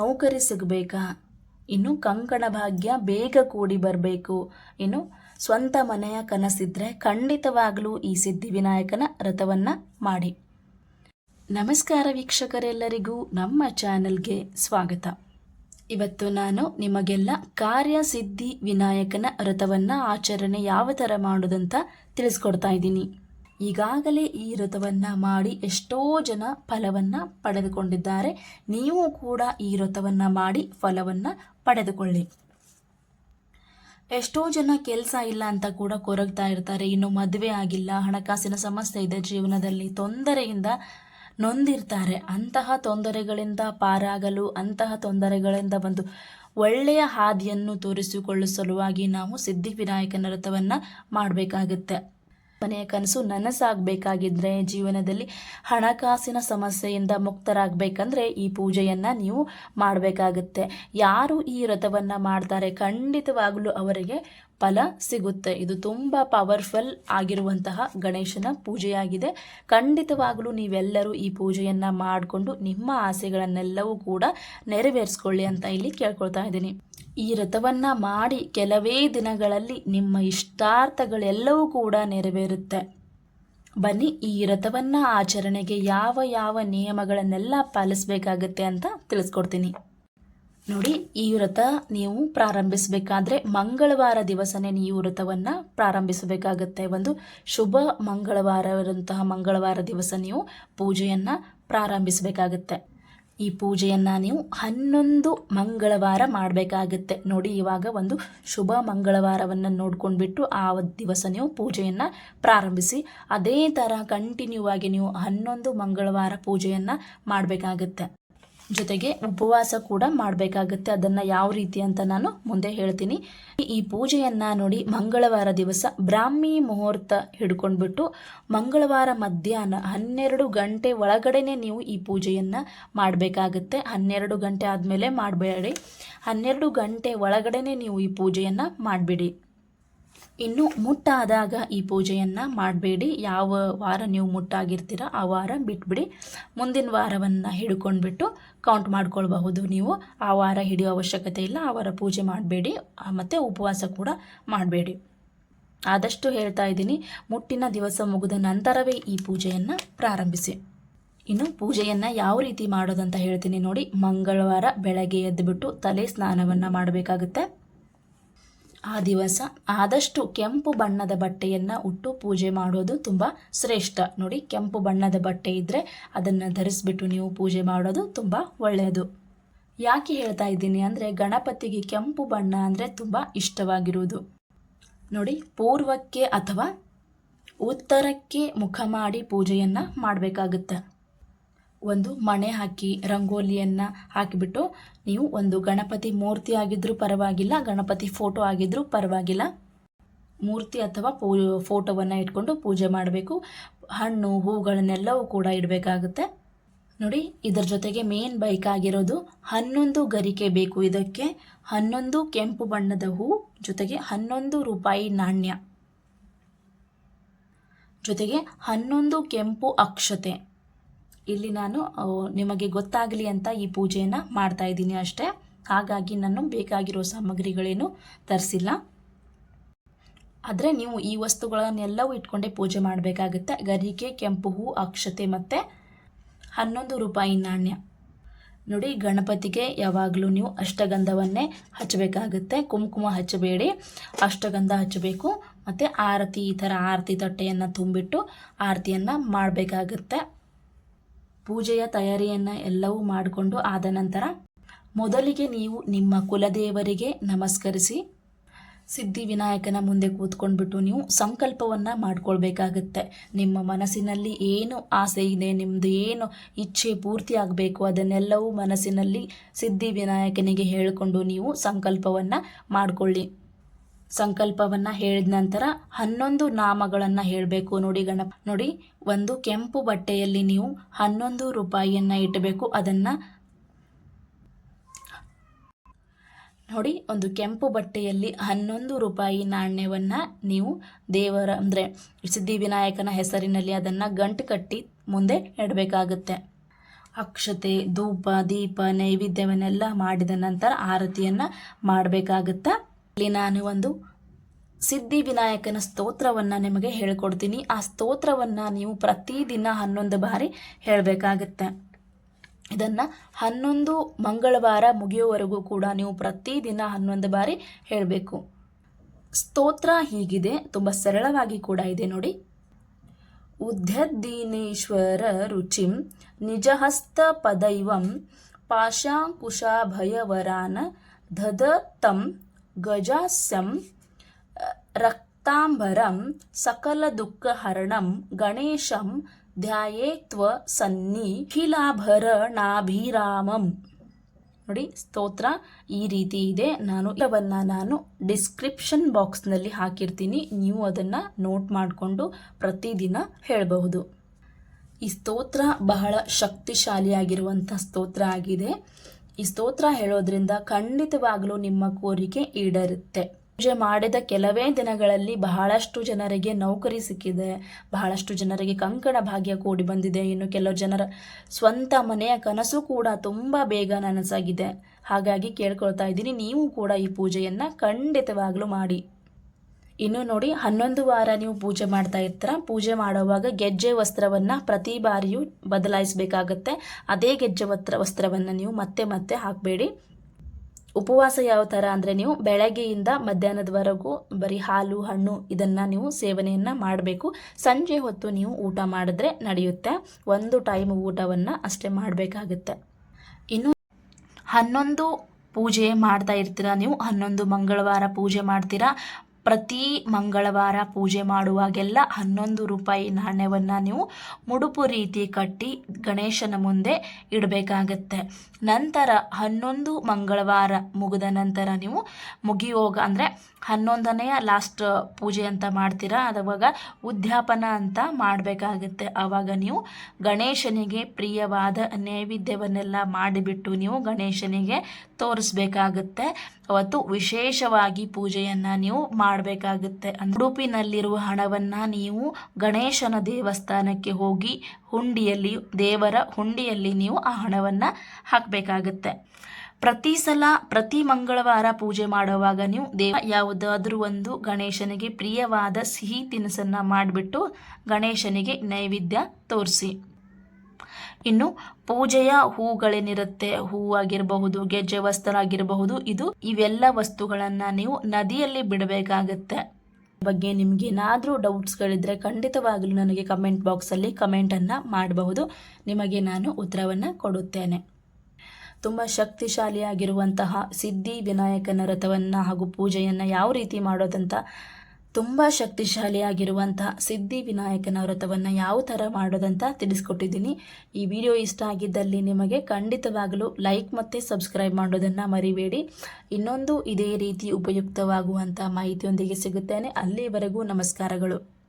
ನೌಕರಿ ಸಿಗಬೇಕಾ? ಇನ್ನು ಕಂಕಣ ಭಾಗ್ಯ ಬೇಗ ಕೂಡಿ ಬರಬೇಕು. ಇನ್ನು ಸ್ವಂತ ಮನೆಯ ಕನಸಿದ್ರೆ ಖಂಡಿತವಾಗಲೂ ಈ ಸಿದ್ಧಿವಿನಾಯಕನ ವ್ರತವನ್ನು ಮಾಡಿ. ನಮಸ್ಕಾರ ವೀಕ್ಷಕರೆಲ್ಲರಿಗೂ ನಮ್ಮ ಚಾನೆಲ್ಗೆ ಸ್ವಾಗತ. ಇವತ್ತು ನಾನು ನಿಮಗೆಲ್ಲ ಕಾರ್ಯ ಸಿದ್ಧಿ ವಿನಾಯಕನ ವ್ರತವನ್ನು ಆಚರಣೆ ಯಾವ ಥರ ಮಾಡೋದಂತ ತಿಳಿಸ್ಕೊಡ್ತಾ ಇದ್ದೀನಿ. ಈಗಾಗಲೇ ಈ ವ್ರತವನ್ನು ಮಾಡಿ ಎಷ್ಟೋ ಜನ ಫಲವನ್ನು ಪಡೆದುಕೊಂಡಿದ್ದಾರೆ. ನೀವು ಕೂಡ ಈ ವ್ರತವನ್ನು ಮಾಡಿ ಫಲವನ್ನು ಪಡೆದುಕೊಳ್ಳಿ. ಎಷ್ಟೋ ಜನ ಕೆಲಸ ಇಲ್ಲ ಅಂತ ಕೂಡ ಕೊರಗ್ತಾ ಇರ್ತಾರೆ. ಇನ್ನು ಮದುವೆ ಆಗಿಲ್ಲ, ಹಣಕಾಸಿನ ಸಮಸ್ಯೆ ಇದೆ, ಜೀವನದಲ್ಲಿ ತೊಂದರೆಯಿಂದ ನೊಂದಿರ್ತಾರೆ. ಅಂತಹ ತೊಂದರೆಗಳಿಂದ ಪಾರಾಗಲು, ಅಂತಹ ತೊಂದರೆಗಳಿಂದ ಬಂದು ಒಳ್ಳೆಯ ಹಾದಿಯನ್ನು ತೋರಿಸಿಕೊಳ್ಳುವ ಸಲುವಾಗಿ ನಾವು ಸಿದ್ಧಿವಿನಾಯಕನ ವ್ರತವನ್ನು ಮಾಡಬೇಕಾಗುತ್ತೆ. ಮನೆಯ ಕನಸು ನನಸಾಗಬೇಕಾಗಿದ್ರೆ ಜೀವನದಲ್ಲಿ ಹಣಕಾಸಿನ ಸಮಸ್ಯೆಯಿಂದ ಮುಕ್ತರಾಗಬೇಕಂದ್ರೆ ಈ ಪೂಜೆಯನ್ನು ನೀವು ಮಾಡಬೇಕಾಗುತ್ತೆ. ಯಾರು ಈ ವ್ರತವನ್ನು ಮಾಡ್ತಾರೆ ಖಂಡಿತವಾಗಲೂ ಅವರಿಗೆ ಫಲ ಸಿಗುತ್ತೆ. ಇದು ತುಂಬ ಪವರ್ಫುಲ್ ಆಗಿರುವಂತಹ ಗಣೇಶನ ಪೂಜೆಯಾಗಿದೆ. ಖಂಡಿತವಾಗಲೂ ನೀವೆಲ್ಲರೂ ಈ ಪೂಜೆಯನ್ನು ಮಾಡಿಕೊಂಡು ನಿಮ್ಮ ಆಸೆಗಳನ್ನೆಲ್ಲವೂ ಕೂಡ ನೆರವೇರಿಸ್ಕೊಳ್ಳಿ ಅಂತ ಇಲ್ಲಿ ಕೇಳ್ಕೊಳ್ತಾ ಇದ್ದೀನಿ. ಈ ವ್ರತವನ್ನು ಮಾಡಿ ಕೆಲವೇ ದಿನಗಳಲ್ಲಿ ನಿಮ್ಮ ಇಷ್ಟಾರ್ಥಗಳೆಲ್ಲವೂ ಕೂಡ ನೆರವೇರುತ್ತೆ. ಬನ್ನಿ, ಈ ವ್ರತವನ್ನು ಆಚರಣೆಗೆ ಯಾವ ಯಾವ ನಿಯಮಗಳನ್ನೆಲ್ಲ ಪಾಲಿಸಬೇಕಾಗತ್ತೆ ಅಂತ ತಿಳಿಸ್ಕೊಡ್ತೀನಿ. ನೋಡಿ, ಈ ವ್ರತ ನೀವು ಪ್ರಾರಂಭಿಸಬೇಕಾದ್ರೆ ಮಂಗಳವಾರ ದಿವಸನೇ ನೀವು ವ್ರತವನ್ನು ಪ್ರಾರಂಭಿಸಬೇಕಾಗತ್ತೆ. ಒಂದು ಶುಭ ಮಂಗಳವಾರವಾದಂತಹ ಮಂಗಳವಾರ ದಿವಸ ನೀವು ಪೂಜೆಯನ್ನು ಪ್ರಾರಂಭಿಸಬೇಕಾಗತ್ತೆ. ಈ ಪೂಜೆಯನ್ನು ನೀವು ಹನ್ನೊಂದು ಮಂಗಳವಾರ ಮಾಡಬೇಕಾಗುತ್ತೆ. ನೋಡಿ, ಇವಾಗ ಒಂದು ಶುಭ ಮಂಗಳವಾರವನ್ನು ನೋಡ್ಕೊಂಡ್ಬಿಟ್ಟು ಆ ದಿವಸ ನೀವು ಪೂಜೆಯನ್ನು ಪ್ರಾರಂಭಿಸಿ, ಅದೇ ಥರ ಕಂಟಿನ್ಯೂ ಆಗಿ ನೀವು ಹನ್ನೊಂದು ಮಂಗಳವಾರ ಪೂಜೆಯನ್ನು ಮಾಡಬೇಕಾಗುತ್ತೆ. ಜೊತೆಗೆ ಉಪವಾಸ ಕೂಡ ಮಾಡಬೇಕಾಗುತ್ತೆ. ಅದನ್ನು ಯಾವ ರೀತಿ ಅಂತ ನಾನು ಮುಂದೆ ಹೇಳ್ತೀನಿ. ಈ ಪೂಜೆಯನ್ನು ನೋಡಿ ಮಂಗಳವಾರ ದಿವಸ ಬ್ರಾಹ್ಮಿ ಮುಹೂರ್ತ ಹಿಡ್ಕೊಂಡ್ಬಿಟ್ಟು ಮಂಗಳವಾರ ಮಧ್ಯಾಹ್ನ ಹನ್ನೆರಡು ಗಂಟೆ ಒಳಗಡೆನೆ ನೀವು ಈ ಪೂಜೆಯನ್ನು ಮಾಡಬೇಕಾಗುತ್ತೆ. ಹನ್ನೆರಡು ಗಂಟೆ ಆದಮೇಲೆ ಮಾಡಬೇಡಿ. ಹನ್ನೆರಡು ಗಂಟೆ ಒಳಗಡೆನೆ ನೀವು ಈ ಪೂಜೆಯನ್ನು ಮಾಡಿಬಿಡಿ. ಇನ್ನು ಮುಟ್ಟಾದಾಗ ಈ ಪೂಜೆಯನ್ನು ಮಾಡಬೇಡಿ. ಯಾವ ವಾರ ನೀವು ಮುಟ್ಟಾಗಿರ್ತೀರ ಆ ವಾರ ಬಿಟ್ಬಿಡಿ. ಮುಂದಿನ ವಾರವನ್ನು ಹಿಡ್ಕೊಂಡ್ಬಿಟ್ಟು ಕೌಂಟ್ ಮಾಡ್ಕೊಳ್ಬಹುದು ನೀವು. ಆ ವಾರ ಹಿಡಿಯೋ ಅವಶ್ಯಕತೆ ಇಲ್ಲ, ಆ ವಾರ ಪೂಜೆ ಮಾಡಬೇಡಿ ಮತ್ತು ಉಪವಾಸ ಕೂಡ ಮಾಡಬೇಡಿ. ಆದಷ್ಟು ಹೇಳ್ತಾ ಇದ್ದೀನಿ, ಮುಟ್ಟಿನ ದಿವಸ ಮುಗಿದ ನಂತರವೇ ಈ ಪೂಜೆಯನ್ನು ಪ್ರಾರಂಭಿಸಿ. ಇನ್ನು ಪೂಜೆಯನ್ನು ಯಾವ ರೀತಿ ಮಾಡೋದಂತ ಹೇಳ್ತೀನಿ ನೋಡಿ. ಮಂಗಳವಾರ ಬೆಳಗ್ಗೆ ಎದ್ದುಬಿಟ್ಟು ತಲೆ ಸ್ನಾನವನ್ನು ಮಾಡಬೇಕಾಗುತ್ತೆ. ಆ ದಿವಸ ಆದಷ್ಟು ಕೆಂಪು ಬಣ್ಣದ ಬಟ್ಟೆಯನ್ನು ಉಟ್ಟು ಪೂಜೆ ಮಾಡೋದು ತುಂಬ ಶ್ರೇಷ್ಠ. ನೋಡಿ, ಕೆಂಪು ಬಣ್ಣದ ಬಟ್ಟೆ ಇದ್ದರೆ ಅದನ್ನು ಧರಿಸ್ಬಿಟ್ಟು ನೀವು ಪೂಜೆ ಮಾಡೋದು ತುಂಬ ಒಳ್ಳೆಯದು. ಯಾಕೆ ಹೇಳ್ತಾ ಇದ್ದೀನಿ ಅಂದರೆ ಗಣಪತಿಗೆ ಕೆಂಪು ಬಣ್ಣ ಅಂದರೆ ತುಂಬ ಇಷ್ಟವಾಗಿರುವುದು. ನೋಡಿ, ಪೂರ್ವಕ್ಕೆ ಅಥವಾ ಉತ್ತರಕ್ಕೆ ಮುಖ ಮಾಡಿ ಪೂಜೆಯನ್ನು ಮಾಡಬೇಕಾಗುತ್ತೆ. ಒಂದು ಮಣೆ ಹಾಕಿ, ರಂಗೋಲಿಯನ್ನು ಹಾಕಿಬಿಟ್ಟು, ನೀವು ಒಂದು ಗಣಪತಿ ಮೂರ್ತಿ ಆಗಿದ್ದರೂ ಪರವಾಗಿಲ್ಲ, ಗಣಪತಿ ಫೋಟೋ ಆಗಿದ್ದರೂ ಪರವಾಗಿಲ್ಲ. ಮೂರ್ತಿ ಅಥವಾ ಪೂ ಫೋಟೋವನ್ನು ಇಟ್ಕೊಂಡು ಪೂಜೆ ಮಾಡಬೇಕು. ಹಣ್ಣು, ಹೂಗಳನ್ನೆಲ್ಲವೂ ಕೂಡ ಇಡಬೇಕಾಗುತ್ತೆ. ನೋಡಿ, ಇದರ ಜೊತೆಗೆ ಮೇನ್ ಬೈಕ್ ಆಗಿರೋದು ಹನ್ನೊಂದು ಗರಿಕೆ ಬೇಕು ಇದಕ್ಕೆ. ಹನ್ನೊಂದು ಕೆಂಪು ಬಣ್ಣದ ಹೂ, ಜೊತೆಗೆ ಹನ್ನೊಂದು ರೂಪಾಯಿ ನಾಣ್ಯ. ಜೊತೆಗೆ ಹನ್ನೊಂದು ಕೆಂಪು ಅಕ್ಷತೆ. ಇಲ್ಲಿ ನಾನು ನಿಮಗೆ ಗೊತ್ತಾಗಲಿ ಅಂತ ಈ ಪೂಜೆಯನ್ನು ಮಾಡ್ತಾ ಇದ್ದೀನಿ ಅಷ್ಟೇ. ಹಾಗಾಗಿ ನಾನು ಬೇಕಾಗಿರೋ ಸಾಮಗ್ರಿಗಳೇನು ತರಿಸಿಲ್ಲ. ಆದರೆ ನೀವು ಈ ವಸ್ತುಗಳನ್ನೆಲ್ಲವೂ ಇಟ್ಕೊಂಡೇ ಪೂಜೆ ಮಾಡಬೇಕಾಗುತ್ತೆ. ಗರಿಕೆ, ಕೆಂಪು ಹೂ, ಅಕ್ಷತೆ ಮತ್ತು ಹನ್ನೊಂದು ರೂಪಾಯಿ ನಾಣ್ಯ. ನೋಡಿ, ಗಣಪತಿಗೆ ಯಾವಾಗಲೂ ನೀವು ಅಷ್ಟಗಂಧವನ್ನೇ ಹಚ್ಚಬೇಕಾಗುತ್ತೆ. ಕುಂಕುಮ ಹಚ್ಚಬೇಡಿ, ಅಷ್ಟಗಂಧ ಹಚ್ಚಬೇಕು. ಮತ್ತು ಆರತಿ, ಈ ಥರ ಆರತಿ ತಟ್ಟೆಯನ್ನು ತುಂಬಿಟ್ಟು ಆರತಿಯನ್ನು ಮಾಡಬೇಕಾಗುತ್ತೆ. ಪೂಜೆಯ ತಯಾರಿಯನ್ನು ಎಲ್ಲವೂ ಮಾಡಿಕೊಂಡು ಆದ ನಂತರ ಮೊದಲಿಗೆ ನೀವು ನಿಮ್ಮ ಕುಲದೇವರಿಗೆ ನಮಸ್ಕರಿಸಿ ಸಿದ್ಧಿ ವಿನಾಯಕನ ಮುಂದೆ ಕೂತ್ಕೊಂಡ್ಬಿಟ್ಟು ನೀವು ಸಂಕಲ್ಪವನ್ನು ಮಾಡ್ಕೊಳ್ಬೇಕಾಗತ್ತೆ. ನಿಮ್ಮ ಮನಸ್ಸಿನಲ್ಲಿ ಏನು ಆಸೆ ಇದೆ ನಿಮ್ಮದು ಏನು ಇಚ್ಛೆ ಪೂರ್ತಿ ಆಗಬೇಕು, ಅದನ್ನೆಲ್ಲವೂ ಮನಸ್ಸಿನಲ್ಲಿ ಸಿದ್ಧಿ ವಿನಾಯಕನಿಗೆ ಹೇಳಿಕೊಂಡು ನೀವು ಸಂಕಲ್ಪವನ್ನು ಮಾಡಿಕೊಳ್ಳಿ. ಸಂಕಲ್ಪವನ್ನು ಹೇಳಿದ ನಂತರ ಹನ್ನೊಂದು ನಾಮಗಳನ್ನು ಹೇಳಬೇಕು. ನೋಡಿ ಗಣಪ, ನೋಡಿ. ಒಂದು ಕೆಂಪು ಬಟ್ಟೆಯಲ್ಲಿ ನೀವು ಹನ್ನೊಂದು ರೂಪಾಯಿಯನ್ನು ಇಡಬೇಕು. ಅದನ್ನು ನೋಡಿ, ಒಂದು ಕೆಂಪು ಬಟ್ಟೆಯಲ್ಲಿ ಹನ್ನೊಂದು ರೂಪಾಯಿ ನಾಣ್ಯವನ್ನು ನೀವು ದೇವರ, ಅಂದರೆ ಸಿದ್ಧಿವಿನಾಯಕನ ಹೆಸರಿನಲ್ಲಿ ಅದನ್ನು ಗಂಟು ಕಟ್ಟಿ ಮುಂದೆ ಇಡಬೇಕಾಗುತ್ತೆ. ಅಕ್ಷತೆ, ಧೂಪ, ದೀಪ, ನೈವೇದ್ಯವನ್ನೆಲ್ಲ ಮಾಡಿದ ನಂತರ ಆರತಿಯನ್ನು ಮಾಡಬೇಕಾಗುತ್ತೆ? ಇಲ್ಲಿ ನಾನು ಒಂದು ಸಿದ್ಧಿ ವಿನಾಯಕನ ಸ್ತೋತ್ರವನ್ನು ನಿಮಗೆ ಹೇಳ್ಕೊಡ್ತೀನಿ. ಆ ಸ್ತೋತ್ರವನ್ನು ನೀವು ಪ್ರತಿದಿನ ಹನ್ನೊಂದು ಬಾರಿ ಹೇಳಬೇಕಾಗತ್ತೆ. ಇದನ್ನು ಹನ್ನೊಂದು ಮಂಗಳವಾರ ಮುಗಿಯುವವರೆಗೂ ಕೂಡ ನೀವು ಪ್ರತಿದಿನ ಹನ್ನೊಂದು ಬಾರಿ ಹೇಳಬೇಕು. ಸ್ತೋತ್ರ ಹೀಗಿದೆ, ತುಂಬ ಸರಳವಾಗಿ ಕೂಡ ಇದೆ ನೋಡಿ. ಉದ್ಯದ್ದೀನೇಶ್ವರ ರುಚಿಂ ನಿಜಹಸ್ತ ಪದೈವಂ ಪಾಶಾಂಕುಶಾಭಯವರಾನ ಧದತಂ ಗಜಾಸ್ಯಂ ರಕ್ತಾಂಬರಂ ಸಕಲ ದುಃಖಹರಣಂ ಗಣೇಶಂ ಧ್ಯಾಯೇತ್ವ ಸನ್ನಿ ಖಿಲಾಭರಣಾಭಿರಾಮಂ. ನೋಡಿ, ಸ್ತೋತ್ರ ಈ ರೀತಿ ಇದೆ. ನಾನು ಇವನ್ನ ನಾನು ಡಿಸ್ಕ್ರಿಪ್ಷನ್ ಬಾಕ್ಸ್ನಲ್ಲಿ ಹಾಕಿರ್ತೀನಿ. ನೀವು ಅದನ್ನು ನೋಟ್ ಮಾಡಿಕೊಂಡು ಪ್ರತಿದಿನ ಹೇಳಬಹುದು. ಈ ಸ್ತೋತ್ರ ಬಹಳ ಶಕ್ತಿಶಾಲಿಯಾಗಿರುವಂಥ ಸ್ತೋತ್ರ ಆಗಿದೆ. ಈ ಸ್ತೋತ್ರ ಹೇಳೋದ್ರಿಂದ ಖಂಡಿತವಾಗಲೂ ನಿಮ್ಮ ಕೋರಿಕೆ ಈಡೇರುತ್ತೆ. ಪೂಜೆ ಮಾಡಿದ ಕೆಲವೇ ದಿನಗಳಲ್ಲಿ ಬಹಳಷ್ಟು ಜನರಿಗೆ ನೌಕರಿ ಸಿಕ್ಕಿದೆ. ಬಹಳಷ್ಟು ಜನರಿಗೆ ಕಂಕಣ ಭಾಗ್ಯ ಕೂಡಿ ಬಂದಿದೆ. ಇನ್ನು ಕೆಲವು ಜನರ ಸ್ವಂತ ಮನೆಯ ಕನಸು ಕೂಡ ತುಂಬ ಬೇಗ ನನಸಾಗಿದೆ. ಹಾಗಾಗಿ ಕೇಳ್ಕೊಳ್ತಾ ಇದ್ದೀನಿ, ನೀವು ಕೂಡ ಈ ಪೂಜೆಯನ್ನು ಖಂಡಿತವಾಗ್ಲೂ ಮಾಡಿ. ಇನ್ನು ನೋಡಿ, ಹನ್ನೊಂದು ವಾರ ನೀವು ಪೂಜೆ ಮಾಡ್ತಾ ಇರ್ತೀರ? ಪೂಜೆ ಮಾಡುವಾಗ ಗೆಜ್ಜೆ ವಸ್ತ್ರವನ್ನು ಪ್ರತಿ ಬಾರಿಯೂ ಬದಲಾಯಿಸಬೇಕಾಗತ್ತೆ. ಅದೇ ಗೆಜ್ಜೆ ವಸ್ತ್ರ ವಸ್ತ್ರವನ್ನು ನೀವು ಮತ್ತೆ ಮತ್ತೆ ಹಾಕಬೇಡಿ. ಉಪವಾಸ ಯಾವ ಥರ ಅಂದರೆ ನೀವು ಬೆಳಗ್ಗೆಯಿಂದ ಮಧ್ಯಾಹ್ನದವರೆಗೂ ಬರೀ ಹಾಲು, ಹಣ್ಣು ಇದನ್ನು ನೀವು ಸೇವನೆಯನ್ನು ಮಾಡಬೇಕು. ಸಂಜೆ ಹೊತ್ತು ನೀವು ಊಟ ಮಾಡಿದ್ರೆ ನಡೆಯುತ್ತೆ. ಒಂದು ಟೈಮ್ ಊಟವನ್ನು ಅಷ್ಟೇ ಮಾಡಬೇಕಾಗುತ್ತೆ. ಇನ್ನು ಹನ್ನೊಂದು ಪೂಜೆ ಮಾಡ್ತಾ ಇರ್ತೀರ ನೀವು? ಹನ್ನೊಂದು ಮಂಗಳವಾರ ಪೂಜೆ ಮಾಡ್ತೀರಾ? ಪ್ರತಿ ಮಂಗಳವಾರ ಪೂಜೆ ಮಾಡುವಾಗೆಲ್ಲ ಹನ್ನೊಂದು ರೂಪಾಯಿ ನಾಣ್ಯವನ್ನು ನೀವು ಮುಡುಪು ರೀತಿ ಕಟ್ಟಿ ಗಣೇಶನ ಮುಂದೆ ಇಡಬೇಕಾಗತ್ತೆ. ನಂತರ ಹನ್ನೊಂದು ಮಂಗಳವಾರ ಮುಗಿದ ನಂತರ ನೀವು ಮುಗಿಯೋಗ ಅಂದರೆ ಹನ್ನೊಂದನೆಯ ಲಾಸ್ಟ್ ಪೂಜೆ ಅಂತ ಮಾಡ್ತೀರಾ? ಅದವಾಗ ಉದ್ಯಾಪನ ಅಂತ ಮಾಡಬೇಕಾಗತ್ತೆ. ಆವಾಗ ನೀವು ಗಣೇಶನಿಗೆ ಪ್ರಿಯವಾದ ನೈವೇದ್ಯವನ್ನೆಲ್ಲ ಮಾಡಿಬಿಟ್ಟು ನೀವು ಗಣೇಶನಿಗೆ ತೋರಿಸ್ಬೇಕಾಗುತ್ತೆ. ಅವತ್ತು ವಿಶೇಷವಾಗಿ ಪೂಜೆಯನ್ನು ನೀವು ಮಾಡಬೇಕಾಗುತ್ತೆ. ಉಡುಪಿನಲ್ಲಿರುವ ಹಣವನ್ನು ನೀವು ಗಣೇಶನ ದೇವಸ್ಥಾನಕ್ಕೆ ಹೋಗಿ ಹುಂಡಿಯಲ್ಲಿ, ದೇವರ ಹುಂಡಿಯಲ್ಲಿ ನೀವು ಆ ಹಣವನ್ನು ಹಾಕಬೇಕಾಗುತ್ತೆ. ಪ್ರತಿ ಸಲ, ಪ್ರತಿ ಮಂಗಳವಾರ ಪೂಜೆ ಮಾಡುವಾಗ ನೀವು ದೇವ ಯಾವುದಾದ್ರೂ ಒಂದು ಗಣೇಶನಿಗೆ ಪ್ರಿಯವಾದ ಸಿಹಿ ತಿನಿಸನ್ನು ಮಾಡಿಬಿಟ್ಟು ಗಣೇಶನಿಗೆ ನೈವೇದ್ಯ ತೋರಿಸಿ. ಇನ್ನು ಪೂಜೆಯ ಹೂಗಳೇನಿರುತ್ತೆ ಹೂವಾಗಿರಬಹುದು ಗೆಜ್ಜೆ ವಸ್ತ್ರ ಆಗಿರಬಹುದು ಇದು ಇವೆಲ್ಲ ವಸ್ತುಗಳನ್ನು ನೀವು ನದಿಯಲ್ಲಿ ಬಿಡಬೇಕಾಗುತ್ತೆ. ಬಗ್ಗೆ ನಿಮ್ಗೆ ಏನಾದರೂ ಡೌಟ್ಸ್ಗಳಿದ್ರೆ ಖಂಡಿತವಾಗಲೂ ನನಗೆ ಕಮೆಂಟ್ ಬಾಕ್ಸಲ್ಲಿ ಕಮೆಂಟನ್ನು ಮಾಡಬಹುದು. ನಿಮಗೆ ನಾನು ಉತ್ತರವನ್ನು ಕೊಡುತ್ತೇನೆ. ತುಂಬ ಶಕ್ತಿಶಾಲಿಯಾಗಿರುವಂತಹ ಸಿದ್ಧಿ ವಿನಾಯಕನ ರಥವನ್ನು ಹಾಗೂ ಪೂಜೆಯನ್ನು ಯಾವ ರೀತಿ ಮಾಡೋದಂತ ತುಂಬ ಶಕ್ತಿಶಾಲಿಯಾಗಿರುವಂತಹ ಸಿದ್ಧಿ ವಿನಾಯಕನ ವ್ರತವನ್ನು ಯಾವ ಥರ ಮಾಡೋದಂತ ತಿಳಿಸ್ಕೊಟ್ಟಿದ್ದೀನಿ. ಈ ವಿಡಿಯೋ ಇಷ್ಟ ಆಗಿದ್ದಲ್ಲಿ ನಿಮಗೆ ಖಂಡಿತವಾಗಲೂ ಲೈಕ್ ಮತ್ತು ಸಬ್ಸ್ಕ್ರೈಬ್ ಮಾಡೋದನ್ನು ಮರಿಬೇಡಿ. ಇನ್ನೊಂದು ಇದೇ ರೀತಿ ಉಪಯುಕ್ತವಾಗುವಂಥ ಮಾಹಿತಿಯೊಂದಿಗೆ ಸಿಗುತ್ತೇನೆ. ಅಲ್ಲಿವರೆಗೂ ನಮಸ್ಕಾರಗಳು.